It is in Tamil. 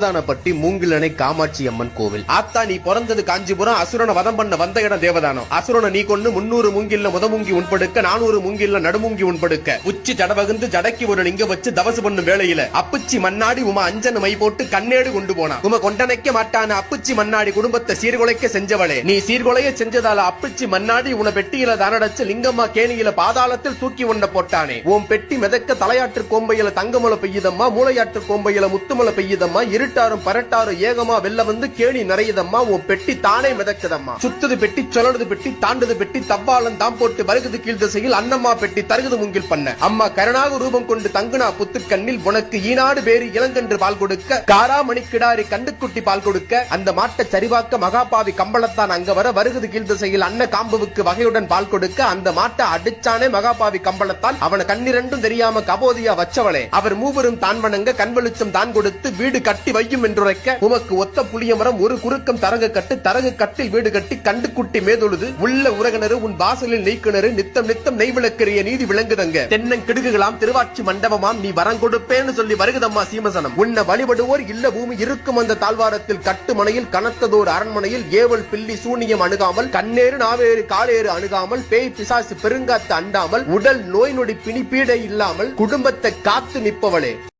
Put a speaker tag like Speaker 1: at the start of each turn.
Speaker 1: தேவதானப்பட்டி மூங்கிலணை காமாட்சி அம்மன் கோவில். ஆத்தா நீ பிறந்தது காஞ்சிபுரம் அசுரனை வதம் பண்ண வந்த இடம் தேவதானம். அசுரனை நீ கொண்டு முன்னூறு மூங்கில்ல முதமுங்கி உண்படுக்க நானூறு மூங்கில்ல நடுமுங்கி உண்படுக்க. உச்சி ஜடவகுந்து ஜடக்கி ஒரு லிங்க வச்சு தவசு பண்ணும் வேளையில அப்புச்சி மண்ணாடி உமா அஞ்சன மை போட்டு கண்ணேடு கொண்டு போனா உம கொண்டனைக்க மாட்டான அப்புச்சி மண்ணாடி குடும்பத்தை சீர்குலைக்க செஞ்சவளே. நீ சீர்குலைய செஞ்சதால அப்புச்சி மண்ணாடி உன பெட்டியில தானடைச்சு லிங்கம்மா கேணியில பாதாளத்தில் தூக்கி உண்ட போட்டானே. உன் பெட்டி மிதக்க தலையாற்று கோம்பையில தங்கமலை பெய்யுதம்மா மூளையாற்று கோம்பையில முத்துமலை பெய்யுதம்மா இரு இருட்டாரும் பரட்டாரும் ஏகமா வெல்ல வந்து கேணி நிறையுதம்மா உன் பெட்டி தானே மிதக்குதம்மா. சுத்துது பெட்டி சொலடுது பெட்டி தாண்டுது பெட்டி தவ்வாலம் தாம் போட்டு வருகுது கீழ் திசையில் அன்னம்மா பெட்டி தருகுது முங்கில் பண்ண. அம்மா கருணாக ரூபம் கொண்டு தங்குனா புத்து கண்ணில் உனக்கு ஈனாடு பேரு இளங்கன்று பால் கொடுக்க காராமணி கிடாரி கண்டுக்குட்டி பால் கொடுக்க அந்த மாட்டை சரிவாக்க மகாபாவி கம்பளத்தான் அங்க வர வருகுது கீழ் திசையில் அன்ன காம்புவுக்கு வகையுடன் பால் கொடுக்க அந்த மாட்டை அடிச்சானே மகாபாவி கம்பளத்தான் அவன கண்ணிரண்டும் தெரியாம கபோதியா வச்சவளே. அவர் மூவரும் தான் வணங்க கண் வெளிச்சம் தான் கொடுத்து வீடு கட்டி வையும் என்றுரைக்க உமக்கு ஒத்த புளிய மரம் ஒரு குறுக்கம் தரகு கட்டு தரகு கட்டில் வீடு கட்டி கண்டு குட்டி மேதொழுது உள்ள உறகணரு உன் வாசலில் நெய்க்கிணறு நித்தம் நித்தம் நெய் விளக்கரிய நீதி விளங்குதங்க. தென்னங்கிடுகுகளாம் திருவாட்சி மண்டபமாம் நீ வரம் கொடுப்பேன்னு சொல்லி வருகுதம்மா சீமசனம். உன்னை வழிபடுவோர் இல்ல பூமி இருக்கும் அந்த தாழ்வாரத்தில் கட்டுமனையில் கனத்ததோர் அரண்மனையில் ஏவல் பில்லி சூனியம் அணுகாமல் கண்ணேறு நாவேறு காலேறு அணுகாமல் பேய் பிசாசு பெருங்காத்து அண்டாமல் உடல் நோய் நொடி பிணிப்பீடை இல்லாமல் குடும்பத்தை காத்து நிற்பவளே.